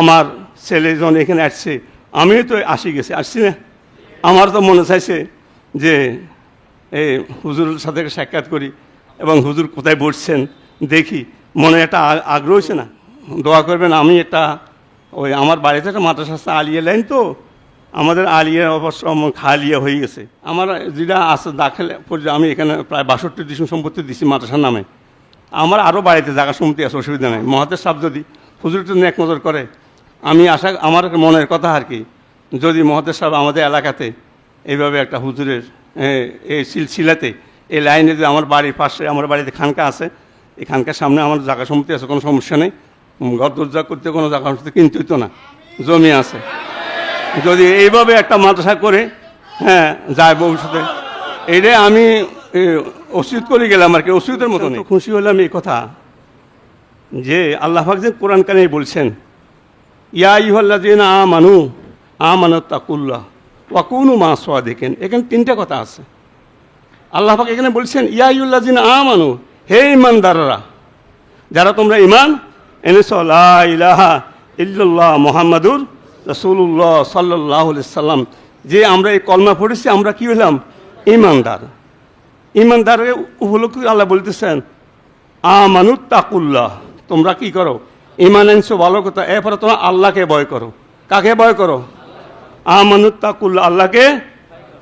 আমার ছেলে যখন এখানে আসছে, আমিও তো আসি গেছি, আসছি না। আমার তো মনে চাইছে যে, এই হুজুরের সাথে সাক্ষাৎ করি এবং হুজুর কোথায় বসছেন দেখি। মনে একটা আগ্রহ হয়েছে না? দোয়া করবেন, আমি একটা ওই আমার বাড়িতে একটা মাদ্রাসা আলিয়া লাইন তো। আমাদের আলিয়া অবশ্য খালিয়া হয়ে গেছে। আমার যেটা আছে দাখিল আমি এখানে প্রায় বাষট্টি ডিসিম সম্পত্তি দিছি মাদ্রাসার নামে। আমার আরও বাড়িতে জায়গা সম্পত্তি আছে, অসুবিধা নেই। মহাতের সাপ যদি হুজুর একটু নেক নজর করে আমি আশা আমার মনের কথা আর কি। যদি মহাতের সাহেব আমাদের এলাকাতে এইভাবে একটা হুজুরের এই সিলসিলাতে এই লাইনে যে আমার বাড়ির পাশে আমার বাড়িতে খানকা আছে এই খানকার সামনে আমার জায়গা সম্পত্তি আছে কোনো সমস্যা নেই। ঘর দরজা করতে কোনো জায়গা সম্পত্তি কিনতেই তো না জমি আছে। যদি এইভাবে একটা মাদ্রাসা করে হ্যাঁ যায় ভবিষ্যতে। এইটাই আমি ওষুধ করে গেলাম আর কি ওষুধের মতো খুশি হলাম এই কথা। যে আল্লাহ যে কোরআন কানে বলছেন ইয়া ইহল্লাদিন আ মানু আ মানত তাকুল্লাহ ওয়াকুনু মা সোয়া দেখেন এখানে তিনটা কথা আছে। আল্লাহ পাক এখানে বলছেন, ইয়া ইউল্লাদিন আ মানু হে ইমানদাররা যারা তোমরা ইমান এনেছ ইলাহা ইল্লাল্লাহ মোহাম্মদুর রসুল্লাহ সাল্লাহ সাল্লাম। যে আমরা এই কলমা পড়েছি, আমরা কি হলাম? ইমানদার ইমানদারের উপলক্ষে আল্লাহ বলতেছেন আমানুত তাকুল্লাহ তোমরা কি করো? ইমান আনছো, ভালো কথা। এরপরে তোমরা আল্লাহকে ভয় করো। কাকে ভয় করো? আমানুত তাকুল্লাহ আল্লাহকে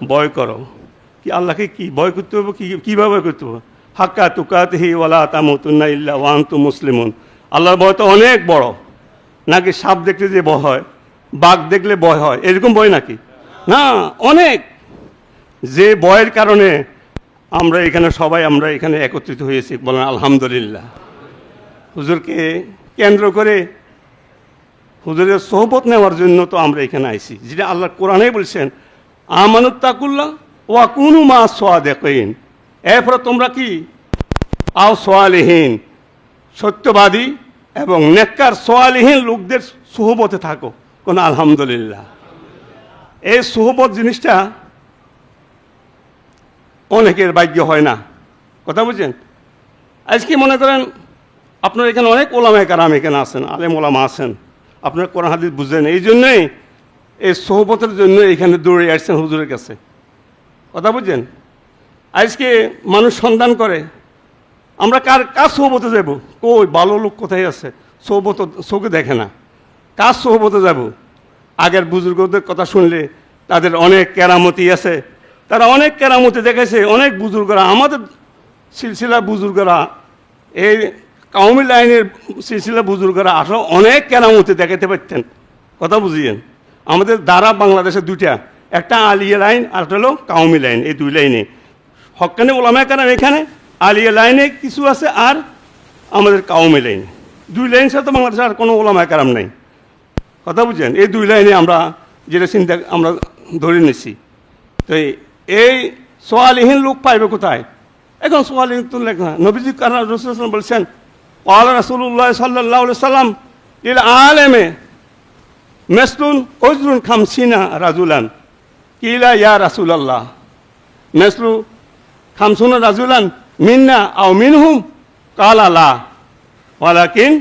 ভয় করো। কি, আল্লাহকে কি ভয় করতে হবে? কি, কীভাবে করতে হবে? হাক্কা তুকাত হি ওয়ালা তামুতুন্না ইল্লা ওয়ান্তু মুসলিমুন। আল্লাহর ভয় তো অনেক বড়। নাকি সাপ দেখলে যে ভয় হয়, বাঘ দেখলে ভয় হয়, এরকম ভয় নাকি? না, অনেক। যে ভয়ের কারণে আমরা এখানে সবাই, আমরা এখানে একত্রিত হয়েছি। বলেন, আলহামদুলিল্লাহ। হুজুরকে কেন্দ্র করে হুজুরের সোহবত নেওয়ার জন্য তো আমরা এখানে আইছি, যেটা আল্লাহ কোরআনে বলছেন আমানত তাকুল্লাহ ওয়া কুনু মা সোয়া দেখেন এরপরে তোমরা কি? আও সোয়ালিহীন সত্যবাদী এবং নেককার সোয়ালিহীন লোকদের সোহবতে থাকো। কোন আলহামদুলিল্লাহ। এই সোহবত জিনিসটা অনেকের ভাগ্য হয় না। কথা বুঝছেন? আজকে মনে করেন আপনার এখানে অনেক ওলামায় কারাম এখানে আছেন, আলেম ওলামা আছেন। আপনার কোরআন হাদিস বুঝেন, এই জন্যই, এই সোহবতের জন্য এখানে দৌড়ে আসছেন হুজুরের কাছে। কথা বুঝছেন? আজকে মানুষ সন্ধান করে, আমরা কার কার সোহবতে যাব? কই, ভালো লোক কোথায় আছে? সোহবত, চোখে দেখে না। কার সোহবতে যাব? আগের বুজুর্গদের কথা শুনলে তাদের অনেক কেরামতি আছে। তারা অনেক কেরামতি দেখেছে অনেক বুজুর্গরা, আমাদের সিলসিলা বুজুর্গরা, এই কাউমি লাইনের সিলসিলা বুজুর্গরা আসলে অনেক কেরামতি দেখাতে পারতেন। কথা বুঝিয়েন। আমাদের দ্বারা বাংলাদেশে দুইটা, একটা আলিয়া লাইন আর একটা হলো কাউমি লাইন, এই দুই লাইনে। হকানে ওলামা কারাম এখানে, আলিয়া লাইনে কিছু আছে আর আমাদের কাউমি লাইন। দুই লাইন সাথে বাংলাদেশে আর কোনো ওলামায় কারাম নাই। কথা বুঝছেন এই দুই লাইনে আমরা যেটা চিন্তা আমরা ধরে নিচ্ছি তো এই- এই সোয়ালিহীন লোক পাইবে কোথায়? এখন সোয়ালিহীন তো লেখা নবীজি কারণ রসুল বলছেন আল রাসুল্লাহ সাল্লাহ সাল্লাম ইল আলেমে মেসলুন ওজরুন খামসিনা রাজুলান কিলা ইয়া রাসুলাল্লাহ মেসলু খামসুনা রাজুলান মিন্না আও মিনহুম কালা লা ওয়ালাকিন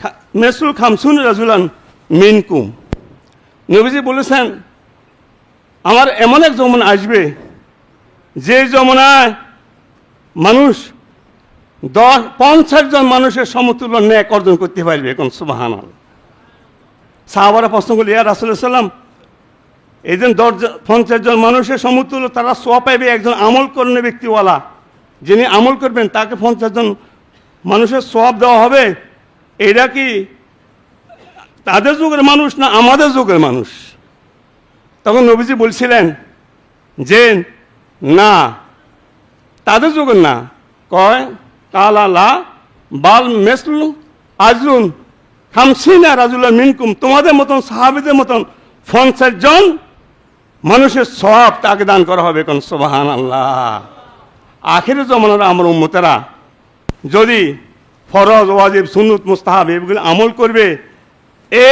খা- মেসলু খামসুন রাজুলান মিনকুম নবীজি বলেছেন, আমার এমন এক যমুনা আসবে, যে যমুনায় মানুষ দশ, পঞ্চাশ জন মানুষের সমতুল্য ন্যায় অর্জন করতে পারবে এখন সুবাহান সাহাবারা প্রশ্ন করল ইয়া রাসুল্লাম এই যে দশ পঞ্চাশ জন মানুষের সমতুল্য, তারা সোয়া পাইবে একজন আমল করণে ব্যক্তিওয়ালা। যিনি আমল করবেন, তাকে পঞ্চাশ জন মানুষের সব দেওয়া হবে। এটা কি তাদের যুগের মানুষ না আমাদের যুগের মানুষ? তখন নবীজি বলছিলেন যে, না, তাদের যুগের না। কয়? কালা লা বাল মেসলু আজলুন খামসিনা রাজুল্লাহ মিনকুম। তোমাদের মতন, সাহাবিদের মতন পঞ্চাশ জন মানুষের সব তাকে দান করা হবে কোন সোবাহান আল্লাহ আখের জমানার আমার উম্মতেরা, যদি ফরজ, ওয়াজিব, সুন্নত, মুস্তাহাব এগুলো আমল করবে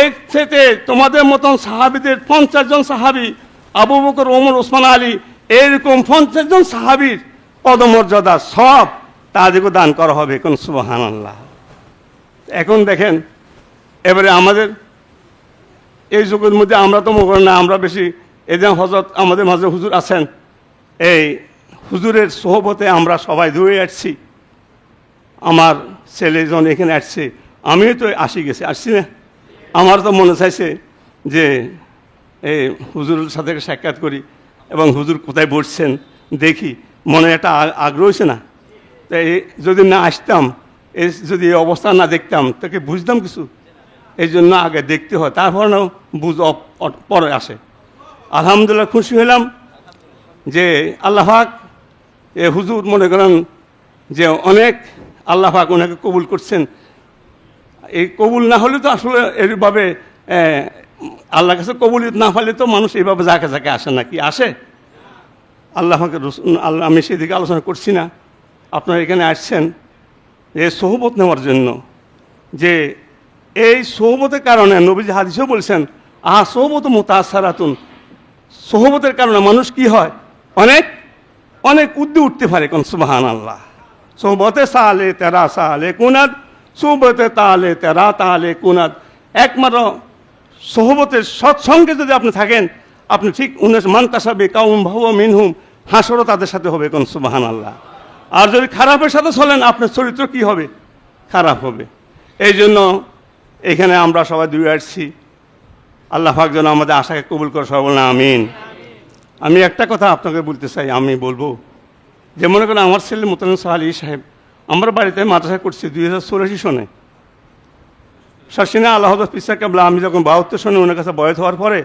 এক থেকে তোমাদের মতন সাহাবিদের পঞ্চাশ জন সাহাবি, আবু বকর, ওমর, ওসমান, আলী, এরকম পঞ্চাশ জন সাহাবির পদমর্যাদা সব তাদেরকে দান করা হবে কোন সুবাহান আল্লাহ এখন দেখেন, এবারে আমাদের এই যুগের মধ্যে আমরা তো মনে না, আমরা বেশি এদিন হজরত আমাদের মাঝে হুজুর আছেন, এই হুজুরের সোহবতে আমরা সবাই ধুয়ে আসছি আমার ছেলেজন এখানে আসছে, আমিও তো আসি গেছি, আসছি না। আমার তো মনে চাইছে যে এই হুজুরের সাথে সাক্ষাৎ করি এবং হুজুর কোথায় বসছেন, দেখি। মনে একটা আগ্রহ হয়েছে না? তাই যদি না আসতাম, এই যদি অবস্থা না দেখতাম তাকে বুঝতাম কিছু? এই জন্য আগে দেখতে হয়, তারপর না বুঝ পরে আসে। আলহামদুলিল্লাহ খুশি হলাম যে আল্লাহাক এ হুজুর মনে করেন যে অনেক আল্লাহ পাক ওনাকে কবুল করছেন। এই কবুল না হলে তো আসলে এইভাবে আল্লাহ কাছে কবুল না পালে তো মানুষ এইভাবে যাকে যাকে আসে না কি আসে আল্লাহাকে আল্লাহ, আমি সেদিকে আলোচনা করছি না। আপনারা এখানে আসছেন এই সহবত নেওয়ার জন্য যে এই সহবতের কারণে নবীজি হাদিসেও বলছেন, আহা, সহবত মোতাসারাতুন। সহবতের কারণে মানুষ কি হয়? অনেক অনেক উদ্দে উঠতে পারে কোন সুবাহান আল্লাহ সোহবতে সালে তেরা, সালে কুনাদ, সোহবতে তালে তেরা, তালে কুনাদ। একমাত্র সহবতের সৎসঙ্গে যদি আপনি থাকেন, আপনি ঠিক উনিশ মান্তাসাবে কাউম ভাব মিনহুম, হাসরও তাদের সাথে হবে কোন সুবাহান আল্লাহ আর যদি খারাপের সাথে চলেন, আপনার চরিত্র কি হবে? খারাপ হবে। এই জন্য এখানে আমরা সবাই দুই আসছি। আল্লাহ পাক যেন আমাদের আশাকে কবুল করে সবাই বলেন, আমিন। আমি একটা কথা আপনাকে বলতে চাই, আমি বলব যে মনে করেন আমার ছেলে মোতালেন সাহা আলী সাহেব, আমার বাড়িতে মাদ্রাসা করছি দুই হাজার চৌরাশি সনে শাসিনা আল্লাহ পিসা কাবলা, আমি যখন বাহাত্তর সনে ওনার কাছে বয়স হওয়ার পরে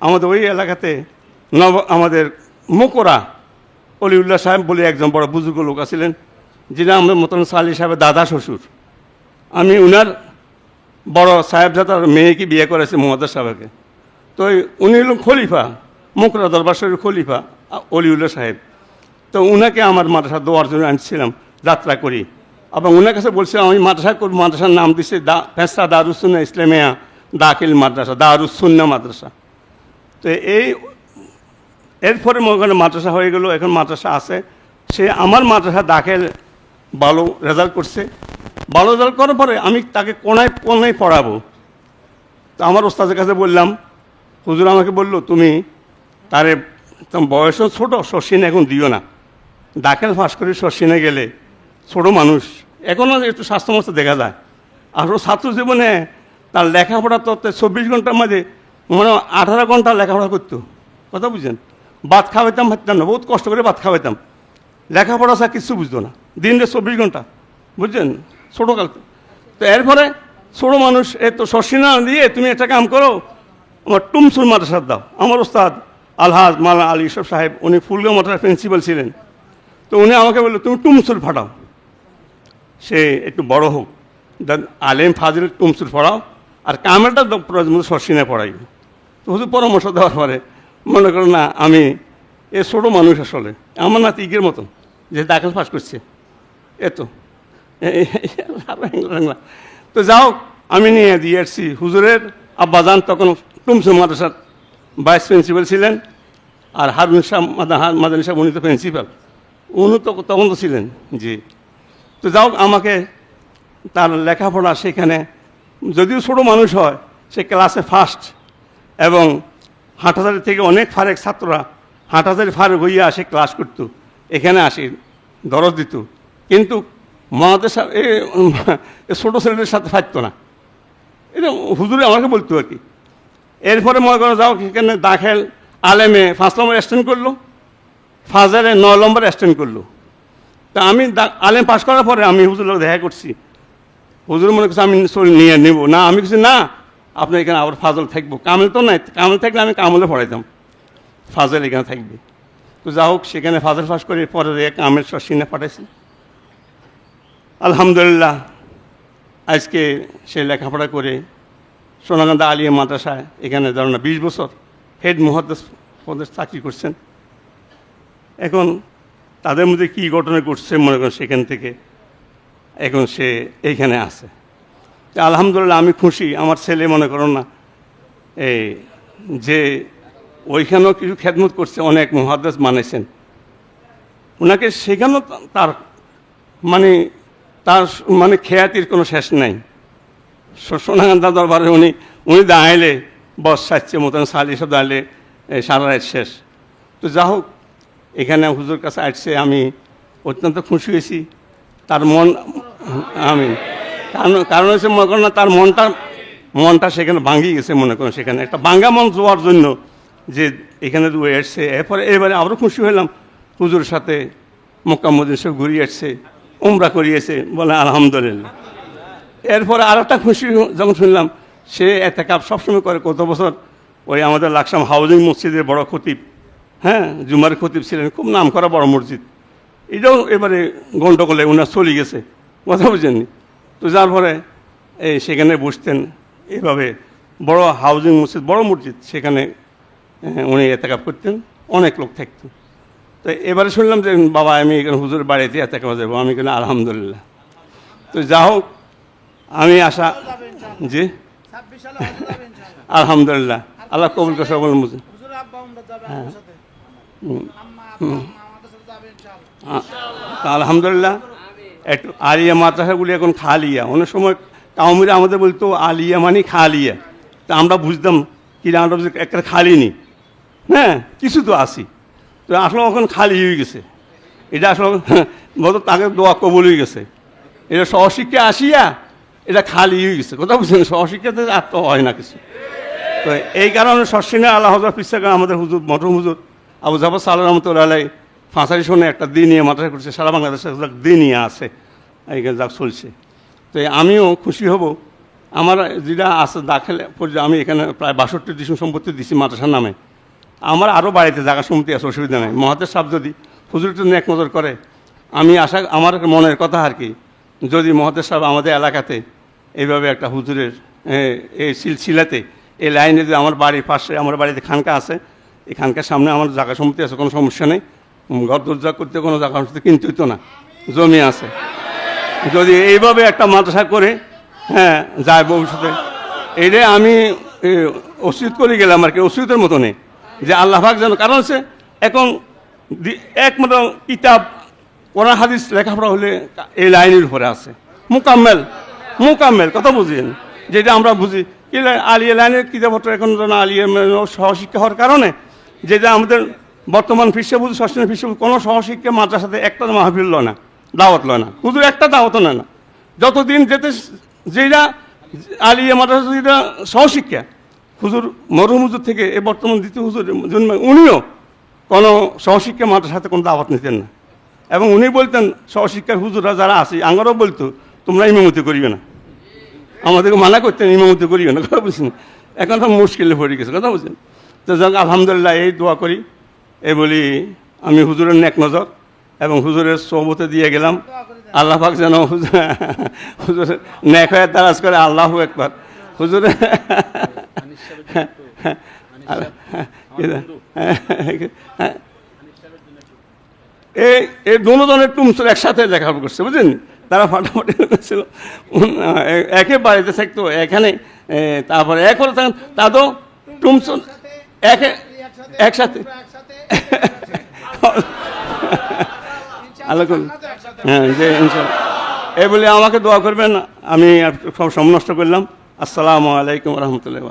আমাদের ওই এলাকাতে নব আমাদের মোকরা অলিউল্লাহ সাহেব বলে একজন বড় বুজুর্গ লোক আছিলেন, যিনি আমাদের মতন সালি সাহেবের দাদা শ্বশুর। আমি উনার বড় সাহেবজাদার মেয়েকে বিয়ে করেছে মোহাম্মদ সাহেবকে। তো উনি হলেন খলিফা মুকরা দরবার শরীর খলিফা, অলিউল্লাহ সাহেব। তো উনাকে আমার মাদ্রাসা দেওয়ার জন্য আনছিলাম, যাত্রা করি। এবং উনার কাছে বলছিলাম, আমি মাদ্রাসা করব, মাদ্রাসার নাম দিচ্ছে দা ফেসা দারুসুন্না ইসলামিয়া, দাখিল মাদ্রাসা দারুসুন্না মাদ্রাসা। তো এই এরপরে মনে করেন মাদ্রাসা হয়ে গেল, এখন মাদ্রাসা আছে। সে আমার মাদ্রাসা দাখিল, ভালো রেজাল্ট করছে। ভালো রেজাল্ট করার পরে আমি তাকে কোনায় কোনায় পড়াবো? তো আমার ওস্তাদের কাছে বললাম, হুজুর আমাকে বলল, তুমি তারে বয়সও ছোটো শশিনে এখন দিও না। দাখিল ফাঁস করে শশিনে গেলে ছোট মানুষ। এখনও একটু স্বাস্থ্যমস্ত দেখা যায়। আর ছাত্র জীবনে তার লেখাপড়া তো চব্বিশ ঘণ্টার মাঝে মানে আঠারো ঘণ্টা লেখাপড়া করতো। কথা বুঝছেন? ভাত খাওয়াইতাম ভাবতাম না, বহুত কষ্ট করে ভাত খাওয়াইতাম। লেখাপড়া ছাড়া কিছু বুঝতো না। দিনে চব্বিশ ঘণ্টা, বুঝছেন? ছোটো কাল তো এরপরে ছোটো মানুষ, এ তো শশিনা দিয়ে তুমি একটা কাম করো, আমার টুমসুর মাদ্রাসার দাও। আমার ওস্তাদ আলহাজ মালা আলী ইসব সাহেব, উনি ফুলগাঁও মাদ্রাসার প্রিন্সিপাল ছিলেন। তো উনি আমাকে বলল, তুমি টুমসুর ফাটাও। সে একটু বড় হোক। দেন আলেম ফাজিল, টুমসুর পড়াও আর কামেলটা প্রয়োজন মতো শশিনে পড়াই তো হুজুর পরামর্শ দেওয়ার পরে মনে করো না, আমি এ ছোটো মানুষ আসলে, আমার নাতি ইগের মতন, যে দাখিল পাস করছে। এতো তো যাও, আমি নিয়ে দিয়ে আসছি। হুজুরের আব্বাজান তখন টুমসু মাদ্রাসার ভাইস প্রিন্সিপাল ছিলেন, আর হারুন শাহ মাদানী সাহেব, উনি তো প্রিন্সিপাল। উনি তো তখন তো ছিলেন, জি। তো যাও, আমাকে তার লেখাপড়া সেখানে, যদিও ছোটো মানুষ হয়, সে ক্লাসে ফার্স্ট এবং হাটহাজারি থেকে অনেক ফারেক ছাত্ররা হাটহাজারি ফারেক হইয়া আসে ক্লাস করতো, এখানে আসে, দরজ দিত। কিন্তু মহাদের সাথে ছোটো ছেলেদের সাথে থাকতো না। এটা হুজুরে আমাকে বলতো আর কি, এরপরে মনে করো যাও সেখানে দাখেল, আলেমে পাঁচ নম্বর স্ট্যান্ড করল ফাজারে ন নম্বর স্ট্যান্ড করল। তা আমি আলেম পাশ করার পরে আমি হুজুর দেখা করছি। হুজুর মনে করছে আমি নিয়ে নেব। না, আমি কিছু না আপনার এখানে আবার ফাজল থাকব। কামেল তো নাই, কামেল থাকলে আমি কামলে পড়াইতাম। ফাজল এখানে থাকবে। তো যা হোক, সেখানে ফাজল ফাঁস করে পরে দিয়ে কামেল পাঠাইছি। আলহামদুলিল্লাহ, আজকে সে লেখাপড়া করে সোনাগান্ধা আলিয়া মাদ্রাসায় এখানে ধরুন বিশ বছর হেড মুহাদ্দেস পদে চাকরি করছেন। এখন তাদের মধ্যে কী ঘটনা ঘটছে মনে করেন সেখান থেকে এখন সে এইখানে আছে। আলহামদুলিল্লাহ, আমি খুশি, আমার ছেলে মনে করো না। এই, যে ওইখানেও কিছু খেদমত করছে, অনেক মহাদ্দেশ মানেছেন ওনাকে সেখানেও তার মানে তার মানে খেয়াতির কোনো শেষ নাই। সোনাগান্ধা দরবারে উনি উনি দাঁড়াইলে, বস সাচ্ছে মতন, সালি সব দাঁড়ালে সারা রাত শেষ। তো যা হোক, এখানে হুজুর কাছে আসছে, আমি অত্যন্ত খুশি হয়েছি। তার মন, আমি কারণ কারণ হচ্ছে মনে করেন না, তার মনটা মনটা সেখানে ভাঙিয়ে গেছে মনে করেন সেখানে। একটা ভাঙ্গা মন যাওয়ার জন্য যে এখানে এসছে এরপরে, এবারে আরও খুশি হলাম। পুজোর সাথে মক্কা সব ঘুরিয়ে এসছে উমরা করিয়েছে বলে আলহামদুলিল্লাহ। এরপরে আর একটা খুশি যখন শুনলাম, সে এতে কাপ সবসময় করে, কত বছর ওই আমাদের লাকসাম হাউজিং মসজিদের বড় খতিব। হ্যাঁ জুমার খতিব ছিলেন, খুব নাম করা বড় মসজিদ। এটাও এবারে গন্ডগোলে ওনার চলে গেছে। কথা বুঝেননি? তো যার পরে এই সেখানে বসতেন এভাবে। বড় হাউজিং মসজিদ বড় মসজিদ সেখানে উনি এতেকাপ করতেন অনেক লোক থাকতো। তো এবারে শুনলাম যে বাবা আমি এখানে হুজুর বাড়িতে এতেকাপ যাব আমি এখানে আলহামদুলিল্লাহ। তো যা হোক আমি আশা জি। আলহামদুলিল্লাহ। আল্লাহ কবুল করে সকল মুসলিম। হ্যাঁ। আলহামদুলিল্লাহ। একটু আলিয়া মাদ্রাসাগুলি এখন খালিয়া। অনেক সময় কাউমিরা আমাদের বলতো, আলিয়া মানে খালিয়া। তা আমরা বুঝতাম কি আমরা একটা খালি নি হ্যাঁ কিছু তো আসি তো আসলে এখন খালি হয়ে গেছে। এটা আসলে বলতো তাকে দোয়া কবল হয়ে গেছে। এটা সহশিক্ষা আসিয়া এটা খালি হয়ে গেছে। কথা বুঝছেন? সহশিক্ষাতে আর তো হয় না কিছু। তো এই কারণে সর্ষিনা আল্লাহ হজর পিসাকা আমাদের হুজুর মটর হুজুর আবু জাফর সাল রহমতুল্লাহ ফাঁসারি শোনে একটা দিনিয়া মাদ্রাসা করছে সারা বাংলাদেশে দিনিয়া আছে এইখানে যা চলছে। তো আমিও খুশি হব। আমার যেটা আছে দাখিল পর্যায়ে আমি এখানে প্রায় বাষট্টি ডিসিম সম্পত্তি দিছি মাদ্রাসার নামে। আমার আরও বাড়িতে জায়গা সম্পত্তি আছে, অসুবিধা নেই। মহাতের সাহেব যদি হুজুর একটু নেক নজর করে, আমি আশা, আমার মনের কথা আর কি, যদি মহাতের সাহেব আমাদের এলাকাতে এইভাবে একটা হুজুরের এই সিলসিলাতে, এই লাইনে যদি আমার বাড়ির পাশে, আমার বাড়িতে খানকা আছে, এই খানকার সামনে আমার জায়গা সম্পত্তি আছে, কোনো সমস্যা নেই। ঘর দরজা করতে কোনো জায়গা সম্পত্তি কিনতে হইতো না। জমি আছে। যদি এইভাবে একটা মাদ্রাসা করে হ্যাঁ যায় ভবিষ্যতে। এইটাই আমি এ, করে গেলাম আর কি ওসিয়তের মতো নেই যে আল্লাহ ভাগ যেন কারণ হচ্ছে এখন একমাত্র কিতাব কোরআন হাদিস লেখাপড়া হলে এই লাইনের উপরে আছে। মুকাম্মেল মুকাম্মেল কথা বুঝিয়েন যেটা আমরা বুঝি। কি আলিয়া লাইনের কিতাবপত্র এখন আলিয়া সহশিক্ষা হওয়ার কারণে যেটা আমাদের বর্তমান ফিসে সস্টেন ফিসে কোনো সহশিক্ষা মাদ্রাসাতে একটা মাহফিল লয় না, দাওয়াত লয় না। শুধু একটা দাওয়াত নেয় না। যতদিন যেতে যেটা আলিয়া মাদ্রাসা যেটা সহশিক্ষা, হুজুর মরহুম হুজুর থেকে এ বর্তমান দ্বিতীয় হুজুর জন্মে উনিও কোনো সহশিক্ষা মাদ্রাসাতে কোনো দাওয়াত নিতেন না। এবং উনি বলতেন, সহশিক্ষার হুজুররা যারা আছে, আঙ্গারও বলতো, তোমরা ইমামতি করিবে না। আমাদেরকে মানা করতেন, ইমামতি করিবে না। কথা বুঝছেন? এখন তো মুশকিলে পড়ে গেছে, কথা বুঝছেন? তো আলহামদুলিল্লাহ, এই দোয়া করি। এই বলি আমি হুজুরের নেক নজর এবং হুজুরের সহবতে দিয়ে গেলাম। আল্লাহ পাক যেন হুজুর হুজুরের নেক হয়ে দারাজ করে আল্লাহ একবার। হুজুরের এই এই দুজনের টুমসুর একসাথে লেখাপড়া করছে, বুঝলেন? তারা ফাটাফাটি ছিল একে বাড়িতে থাকতো, এখানে তারপরে এক হলে থাকেন তা তো টুমসুর একে একসাথে। আল্লাহ হ্যাঁ যে এ এই বলে আমাকে দোয়া করবেন আমি সব সমনষ্ট করলাম। আসসালামু আলাইকুম রহমতুল্লাহ